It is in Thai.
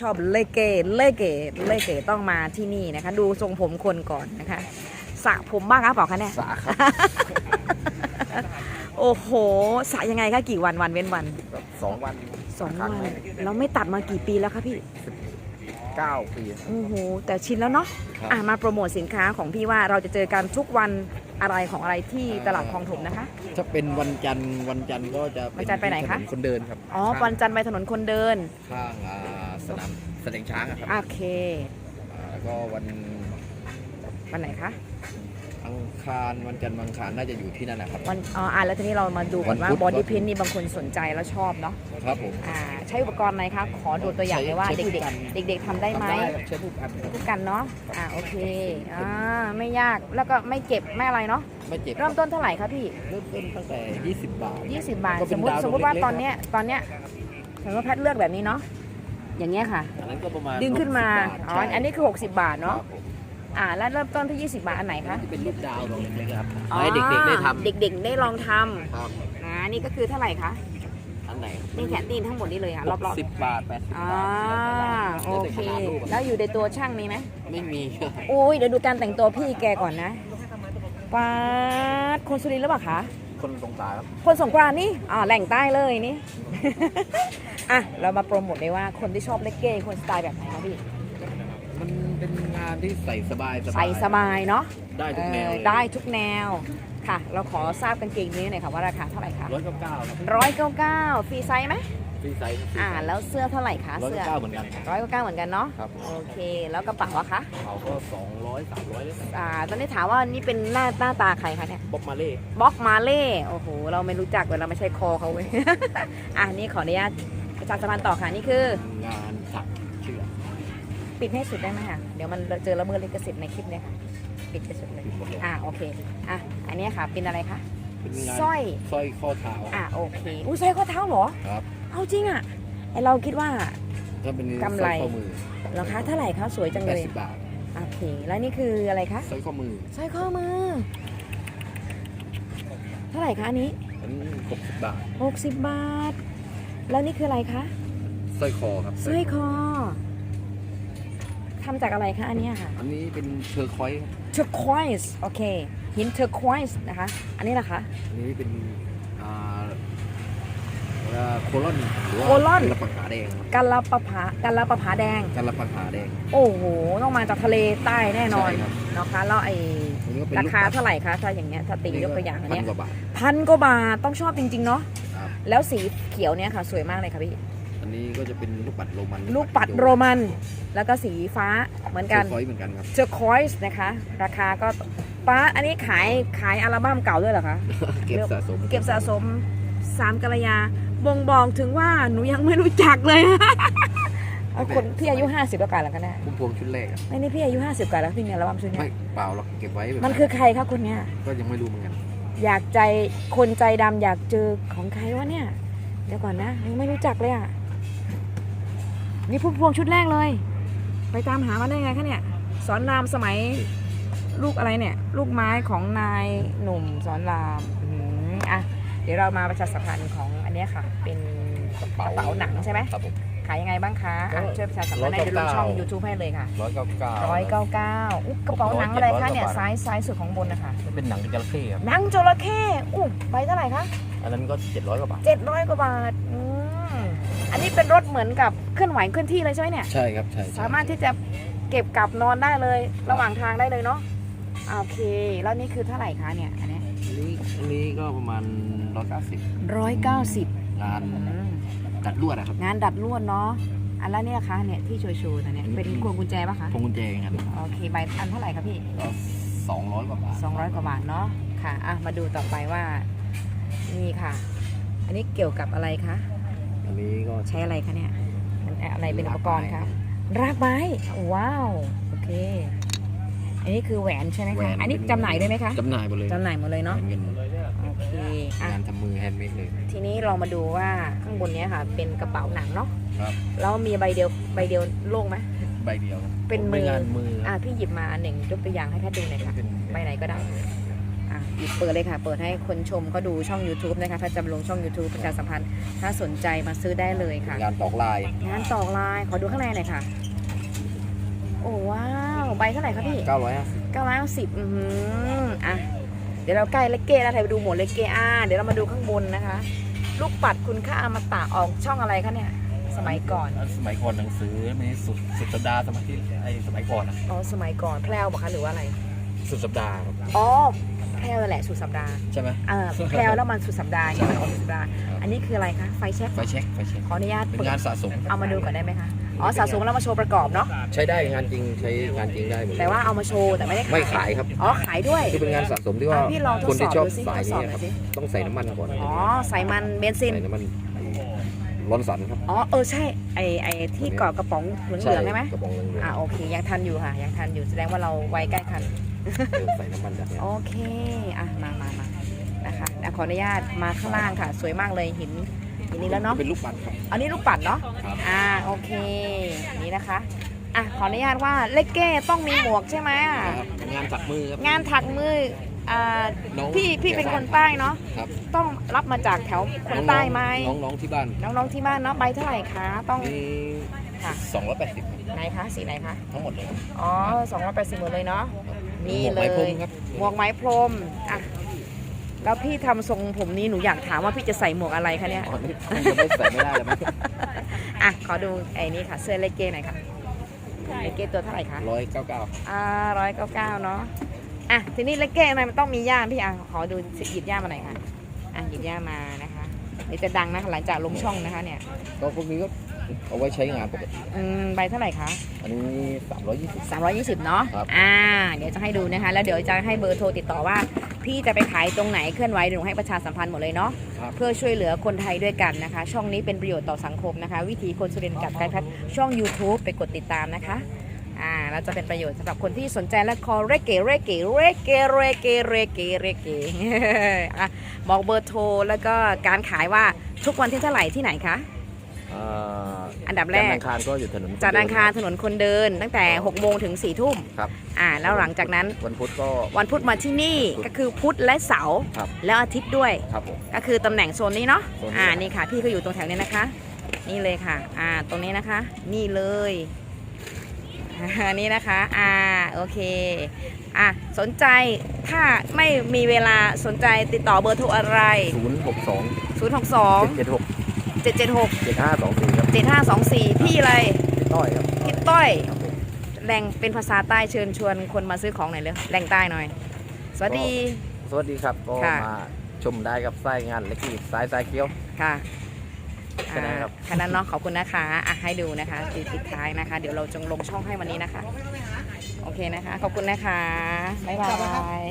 ชอบเลเกเลเกเลเกต้องมาที่นี่นะคะ ดูทรงผมคนก่อนนะคะสระผมบ้างครับเปล่าคะเนี่ยสาครับ โอ้โหสระยังไงคะกี่วันวันเว้นวันแบบสองวันสองครั้วันหงเราไม่ตัดมากี่ปีแล้วคะพี่เก้าปีโอ้โหแต่ชินแล้วเนาะครับอะมาโปรโมทสินค้าของพี่ว่าเราจะเจอกันทุกวันอะไรของอะไรที่ตลาดคลองถมนะคะ ถ้าเป็นวันจันทร์วันจันทร์ก็จะเป็วันจันทร์ไปไหนคะถคนเดินครับอ๋อข้างวันจันทร์ไปถนนคนเดินข้างอ่า สนามแสดงช้างอะครับโอเค อ่าแล้วก็วันวันไหนคะ อังคารวันจันทร์วันอังคารน่าจะอยู่ที่นั่นนะครับ วันอ๋ออะแล้วทีนี้เรามาดูก่อนว่าวันพุธ บอดี้เพนนี่บางคนสนใจแล้วชอบเนาะครับผม อ่าใช้อุปกรณ์อะไรคะ ขอดูตัวอย่างเลยว่าใช้เด็กผู้กัน ๆ เด็ก ๆทำได้ไหมทำได้ครับใช้ผู้อัดทุกกันเนาะอ่าโอเคอ่าไม่ยากแล้วก็ไม่เจ็บไม่อะไรเนาะไม่เจ็บเริ่มต้นเท่าไหร่คะพี่ เริ่มต้นตั้งแต่ 20 บาท 20 บาท ก็สเป็มนมติดาวสมมติว่าเล็กๆ ตอนเนี้ยตอนเนี้ยสมมติว่าแพทย์เลือกแบบนี้เนาะ อย่างเงี้ยค่ะ อันนั้นก็ประมาณดึงขึ้นมา60บทอ๋อใช่อันนี้คือ 60 บาทคเนาะรับผมอ่า แล้วเริ่มต้นที่ 20 บาทอันไหนคะ ที่เป็นรูปดาวดวงเล็กๆครับอ๋อให้เด็กๆได้ทำเด็กๆได้ลองทำครับอ่า นี่ก็คือเท่าไหร่คะ อันไหนนี่แขนตีนทั้งหมดนี่เลยค่ะ รอบสิบบาทแปดสิบๆอ่าบาทโอแล้วแต่เคขนาดรูปอะแล้วอยู่ในตัวช่างมีไหม ไม่มีโอ้ยเดี๋ยวดูการแต่งตัวพี่แกก่อนนะป้าดคนสุรินทร์หรือเปล่าคะ คนตรงตาครับ คนสงกรานต์นี่อ่าแหล่งใต้เลยนี่ อะ เรามาโปรโมทเลยว่าคนที่ชอบเลกเก้คนสไตล์แบบไหนคะพี่ มันเป็นงานที่ใส่สบายใส่สบายเนาะได้ทุกแนวเออได้ทุกแนวค่ะ เราขอทราบกางเกงนี้หน่อยค่ะว่าราคาเท่าไหร่คะร้อยเก้าเก้าครับร้อยเก้าเก้าฟรีไซส์ไหม ฟรีไซส์อ่า แล้วเสื้อเท่าไหร่คะร้อยเสื้อเก้าเก้าเหมือนกันร้อยเก้าเก้าเหมือนกันเนาะครับโอเค แล้วกระเป๋าอะคะเขาก็สองร้อยสามร้อยเลยอ่าตอนนี้ถามว่านี่เป็นหน้าหน้าตาใครคะเนี่ยบ๊อบมาเล่บล็อกมาเล่โอ้โหเราไม่รู้จักเลยเราไม่ใช่คอเขาเว้ย อะนี่ขออนุญาตประชาสัมพันธ์ต่อค่ะนี่คือ งานถักเชือกปิดให้สุดได้ไหมคะเดี๋ยวมันเจอละเมิดลิขสิทธิ์ในคลิปเนี่ยค่ะ ปิดไปสุดเลยปิดหมดเลยอะโอเค อะ อันเนี้ยค่ะเป็นอะไรคะ เป็นงานสร้อย สร้อยข้อเท้า อะโอเค อุ้ยสร้อยข้อเท้าเหรอครับ เอาจริงอะไอเราคิดว่า ถ้าเป็นกำไร สร้อยข้อมือราคาเท่าไหร่คะสวยจังแปเลดยสิบบาทโอเคแล้วนี่คืออะไรคะสร้อยข้อมือสร้อยข้อมือ เท่าไหร่คะอันนี้อันนี้หกสิบบาท60 บาท แล้วนี่คืออะไรคะสร้อยคอครับสร้อยคอทำจากอะไรคะอันเนี้ยค่ะอันนี้เป็นเชอร์คอยส์ครับ turquoise โอเคหิน turquoise นะคะ อันนี้ล่ะคะ อันนี้เป็นอ่าเอ่อ โคลอนหรือว่าโคลอนกระปักขาแดงครับกัลปะผากัลปะผาแดงกระปักขาแดงโอ้โหต้องมาจากทะเลใต้แน่นอนใช่ครับนะคะแล้วไอ้อันนี้ก็เป็นราลูกคาปัดเท่าไหร่คะถ้าอย่างเงี้ยถ้าตียกตัวอย่างอันพันเนี้ยกว่าบาท พันกว่าบาทต้องชอบจริง ๆ เนาะครับ แล้วสีเขียวเนี่ยค่ะ สวยมากเลยค่ะพี่ อันนี้ก็จะเป็นลูกปัดโรมันลูกปัดโรมัน แล้วก็สีฟ้าเหมือนเชกัอนร์คอยส์เหมือนกันครับ turquoise นะคะ ราคาก็ป้าอันนี้ขายขายอัลบั้มเก่าด้วยเหรอคะ เก็บสะสมเก็บสะสมสามกัลยา บ่งบอกถึงว่าหนูยังไม่รู้จักเลยเอาคนพี่อายุ50แล้วกันแล้วกันนะพุ่มพวงชุดแรกอะไม่นี่พี่อายุ50กันแล้วพี่มีอัลบั้มชุดเนี้ไม่ยเปล่าหรอกเก็บไว้แบบมันคือใครคะคนเนี้ย ก็ยังไม่รู้เหมือนกัน อยากใจคนใจดำอยากเจอของใครวะเนี่ย เดี๋ยวก่อนนะยังไม่รู้จักเลยอะ นี่พุ่มพวงชุดแรกเลย ไปตามหามาได้ไงคะเนี่ย สอนรามสมัยลูกอะไรเนี่ย ลูกไม้ของนายหนุ่มสอนรามอืมอะ เดี๋ยวเรามาประชาสัมพันธ์ของ อันเนี้ยค่ะ เป็นกระเป๋ากระเป๋าหนังใช่ไหมครับผม ขายยังไงบ้างคะอะก็ช่วยประชาสัมพันธ์ให้ดูลงช่อง 199 YouTube ให้เลยค่ะร้อยเก้าเก้าร้อยเก้าเก้าอุ๊ยกระเป๋าหนังอะไรคะเนี่ยร้อยกว่าบาทซ้ายซ้ายสุดของบนนะคะเป็นหนังจระเข้ครับ หนังจระเข้อู้ใบเท่าไหร่คะ อันนั้นก็เจ็ดร้อยกว่าบาทเจ็ดร้อยกว่าบาทอืมอันนี้เป็นรถเหมือนกับเคลื่อนไหวเคลื่อนที่เลยใช่ไหมเนี่ย ใช่ครับ ใช่ใช่สามารถที่จะเก็บกลับนอนได้เลย ระหว่างทางได้เลยเนาะอ่าโอเค แล้วนี่คือเท่าไหร่คะเนี่ยอันเนี้อั นนี้อันนี้ก็ประมาณร้อยเก้าสิบร้อยเก้าสิบงานตัดลวดนะครับ งานดัดลวดเนาะอันแล้วเนี่ยคะเนี่ยที่โชว์โชว์ตัวเนี่ยเป็นพวงกุญแจปะคะพวงกุญแจครับโอเคใบอันเท่าไหร่คะพี่ก็สองร้อยกว่าบาท200กว่าบาทเนาะค่ะอะมาดูต่อไปว่านี่ค่ะ อันนี้เกี่ยวกับอะไรคะอันนี้ก็ใช้อะไรคะเนี่ยมันอะไรเป็นอุปกรณ์คะรากไม้ว้าวโอเค อันนี้คือแหวนใช่ไหมแหวคะ นอันนี้จำหน่ายด้วยไหมคะจำหน่ายหมดเลยจำหน่ายหมดเลยเนาะ เงินโอเคอะงานทำมือแฮนด์เมดเลย ทีนี้เรามาดูว่าข้างบนเนี้ยค่ะ เป็นกระเป๋าหนังเนาะครับ แล้วมีใบเดียวใบเดียวโล่งไหม ใบเดียวเป็นมือ งานมืออะพี่หยิบมาอันหนึ่งยกตัวอย่างให้แพทย์ดูหน่อยค่ะ เป็นใบไหนก็ได้ อ่าะหยิบเปิดเลยค่ะ เปิดให้คนชมก็ดูช่อง YouTube นะคะ ถ้าจะลงช่อง YouTube ประชาสัมพันธ์ ถ้าสนใจมาซื้อได้เลยค่ะ งานตอกลายงานตอกลาย ขอดูข้างในหน่อยค่ะ โอ้ว้า วใบเท่าไหร่คะพี่950เก้าร้อยสิบอือหืออะ เดี๋ยวเราใกล้เลกเก้แล้วไทยไปดูหมวดเลกเก้อ่าเดี๋ยวเรามาดูข้างบนนะคะ ลูกปัดคุณค่าอมตะออกช่องอะไรคะเนี่ย สมัยก่อน สมัยก่อนหนังสือมีสุดสุดสัปดาห์สมัยที่ไอสมัยก่อนอะอ๋อ สมัยก่อนแพรวบอกคะหรือว่าอะไร สุดสัปดาห์ครับอ๋อ แพรวนั่นแหละสุดสัปดาห์ ใช่ไหมเออแพรวแล้วมันสุดสัปดาห์ไงมันออกสุดสัปดาห์ อันนี้คืออะไรคะ ไฟแช็กไฟเช็คไฟเช็คขออนุญาตเป็นเปิดงานสะสม เอามาดูก่อนได้ไหมคะ อ๋อสะสมแล้วมาโชว์ประกอบเนาะใช้ได้งานจริงใช้งานจริงได้หมดเลยแต่ว่าเอามาโชว์แต่ไม่ได้ไม่ขายครับอ๋อขายด้วยคือเป็นงานสะสมที่ว่าอะพี่ลองทดคนสที่อบชอบดูสิสายทดสอบนี้หน่คอรับยสิต้องใส่น้ำมันก่อนอ๋อใส่มันเบนซินใส่น้ำมันร้อนสันครับอ๋อเออใช่ไอไอที่เกาะกระป๋องเหลืองๆใช่ไหมกระป๋องเหลืองอ่าโอเคยังทันอยู่ค่ะยังทันอยู่แสดงว่าเราไวใกล้ทันๆเออใส่น้ำมันแบบเนี้ยโอเค อะ มามามานะคะเดี๋ยวขออนุญาตมาข้างล่างค่ะ สวยมากเลยหิน หินนี้แล้วเนาะเป็นลูกปัดครับ อันนี้ลูกปัดเนาะครับ อ่าโอเคนี่นะคะอะขออนุญาตว่าเลกเก้ต้องมีหมวกใช่ไหมอะครับงานถักมือครับงานถักมืออ่าน้องพี่พี่เป็นคนใต้เนาะครับต้องรับมาจากแถวคนใต้ไหมน้องๆที่บ้านน้องๆที่บ้านเนาะใบเท่าไหร่คะต้องนี่ค่ะสองร้อยแปดสิบไหนคะสีไหนคะทั้งหมดเลยครับอ๋อสองร้อยแปดสิบหมดเลยเนาะนี่หมวกเลไม้พรยมครับหมวกไหม้พรมอะ แล้วพี่ทำทรงผมนี้หนูอยากถามว่าพี่จะใส่หมวกอะไรคะเนี่ย อ๋อนี่ยังไม่ใส่ไม่ได้เลยมั้ยอะ ขอดูไอ้นี่ค่ะ เสื้อเลกเก้หน่อยค่ะ เลกเก้ตัวเท่าไหร่คะ ร้อยเก้าเก้าอ่าร้อยเก้าเก้าเนาะ อะ ทีนี้เลกเก้อะไรมันต้องมีย่ามพี่อะ ขอดูหยิบย่ามมาหน่อยค่ะ อะ หยิบย่ามมานะคะเดี๋ยวจะดังนะคะหลังจากลงช่องนะคะเนี่ย ก็พวกนี้ก็เอาไว้ใช้งานปกติ อืม ใบเท่าไหร่คะ อันนี้สามร้อยยี่สิบ 320 เนาะ ครับ อ่า เดี๋ยวจะให้ดูนะคะ แล้วเดี๋ยวจะให้เบอร์โทรติดต่อว่า พี่จะไปขายตรงไหนเคลื่อนไหวเดี๋ยวหนูให้ประชาสัมพันธ์หมดเลยเนาะครับเพื่อช่วยเหลือคนไทยด้วยกันนะคะ ช่องนี้เป็นประโยชน์ต่อสังคมนะคะ วิถีคนสุรินทร์กับไกด์พัฒน์ช่อง YouTube ไปกดติดตามนะคะอ่าแล้วจะเป็นประโยชน์สำหรับคนที่สนใจและคอเรเกเรเกเรเกเรเกเรเกเรเกอะบอกเบอร์โทรแล้วก็การขายว่าทุกวันที่เท่าไหร่ที่ไหนคะ อ่า อันดับแรก จันทร์อังคารถนนจัร์คถนนคนเดิน ตั้งแต่6โมงถึง4ทุ่มครับอ่าแล้วหลังจากนั้นวันพุธก็ วันพุธมาที่นี่ก็คือพุธและเสาร์แล้วอาทิตย์ด้วย ครับก็คือตำแหน่งโซนนี้เนาะอ่านี่ค่ะ พี่ก็อยู่ตรงแถวนี้นะคะ นี่เลยค่ะ อ่าตรงนี้นะคะ นี่เลยนี่นะคะ อ่าโอเคอะสนใจถ้าไม่มีเวลาสนใจติดต่อเบอร์โทรอะไร 0 6 2 062 7 7 6 เจ็ดเจ็ดหกเจ็ดห้าสองสี่ครับเจ็ดห้าสองสี่พี่อะไรติดต้อยครับทิดต้อยครแหล่งเป็นภาษาใต้เชิญชวนคนมาซื้อของหน่อยเลยแหล่งใต้หน่อย สวัสดี สวัสดีครับก็มาชมได้กับไส้งานเล็กอีกสายสายเกี้ยว ค่ะแค่นั้นครับแค่นั้นเนาะขอบคุณนะคะอะให้ดูนะคะปิดปิดท้ายนะคะ เดี๋ยวเราจงลงช่องให้วันนี้นะคะ โอเคนะคะ ขอบคุณนะคะ บ๊ายบาย